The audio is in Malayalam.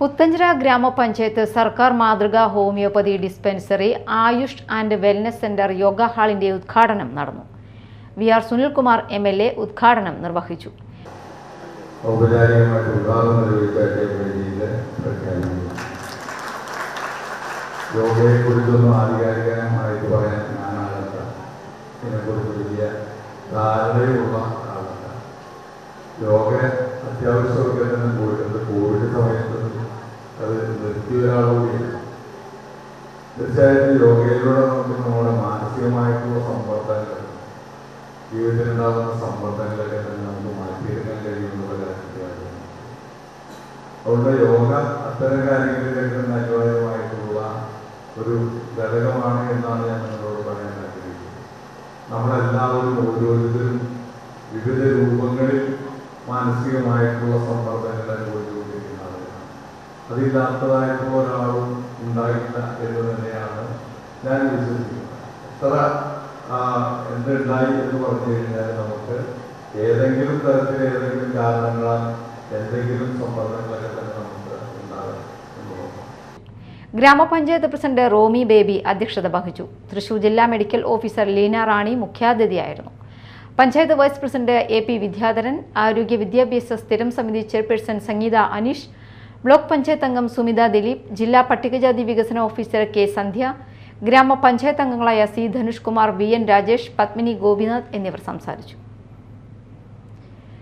പുത്തഞ്ചിറ ഗ്രാമപഞ്ചായത്ത് സർക്കാർ മാതൃകാ homeopathy dispensary Ayush and wellness centre yoga ഹാളിന്റെ ഉദ്ഘാടനം നടന്നു. V R Sunilkumar M L A ഉദ്ഘാടനം നിർവഹിച്ചു. യോഗയെക്കുറിച്ചൊന്നും ആധികാരികമായിട്ട് പറയാൻ ഞാനാകത്ത ഇതിനെക്കുറിച്ച് വലിയ ധാരണയുള്ള ആളല്ല. യോഗ അത്യാവശ്യമൊക്കെ തന്നെ കോവിഡ് സമയത്ത് ഒരാളുകൂടിയാണ് തീർച്ചയായിട്ടും യോഗയിലൂടെ നമുക്ക് നമ്മുടെ മാനസികമായിട്ടുള്ള സമ്മർദ്ദങ്ങൾ ജീവിതത്തിലുണ്ടാകുന്ന സമ്മർദ്ദങ്ങളൊക്കെ തന്നെ നമുക്ക് മാറ്റിയെടുക്കാൻ കഴിയുന്നുള്ള കാര്യത്തിലാണ്. അതുകൊണ്ട് യോഗ അത്തരം കാര്യങ്ങളിലേക്ക് അനിവാര്യമായിട്ടുള്ള ഒരു ഘടകമാണ് എന്നാണ് ഞാൻ നിങ്ങളോട് പറയാൻ ആഗ്രഹിക്കുന്നത്. നമ്മളെല്ലാവരും ഓരോരുത്തരും വിവിധ രൂപങ്ങളിൽ മാനസികമായിട്ടുള്ള സമ്മർദ്ദങ്ങൾ അനുഭവിച്ചുകൊണ്ടിരിക്കുന്ന. അതില്ലാത്തതായിട്ടുള്ള ഒരാളും ഉണ്ടായില്ല എന്ന് തന്നെയാണ് ഞാൻ വിശ്വസിക്കുന്നത്. എത്ര എന്തുണ്ടായി എന്ന് പറഞ്ഞു കഴിഞ്ഞാൽ നമുക്ക് ഏതെങ്കിലും തരത്തിൽ ഏതെങ്കിലും കാരണങ്ങളാൽ എന്തെങ്കിലും സമ്മർദ്ദങ്ങളൊക്കെ തന്നെ നമുക്ക് ഉണ്ടാകും ഗ്രാമപഞ്ചായത്ത് പ്രസിഡന്റ് റോമി ബേബി അധ്യക്ഷത വഹിച്ചു. തൃശൂർ ജില്ലാ medical officer Leena Rani മുഖ്യാതിഥിയായിരുന്നു. Panchayat vice president A P Vidyadharan ആരോഗ്യ വിദ്യാഭ്യാസ സ്ഥിരം സമിതി ചെയർപേഴ്സൺ സംഗീത അനീഷ് ബ്ലോക്ക് പഞ്ചായത്ത് അംഗം സുമിത ദിലീപ് ജില്ലാ പട്ടികജാതി വികസന ഓഫീസർ കെ സന്ധ്യ ഗ്രാമപഞ്ചായത്ത് അംഗങ്ങളായ C Dhanush Kumar V N Rajesh Padmini Gopinath എന്നിവർ സംസാരിച്ചു.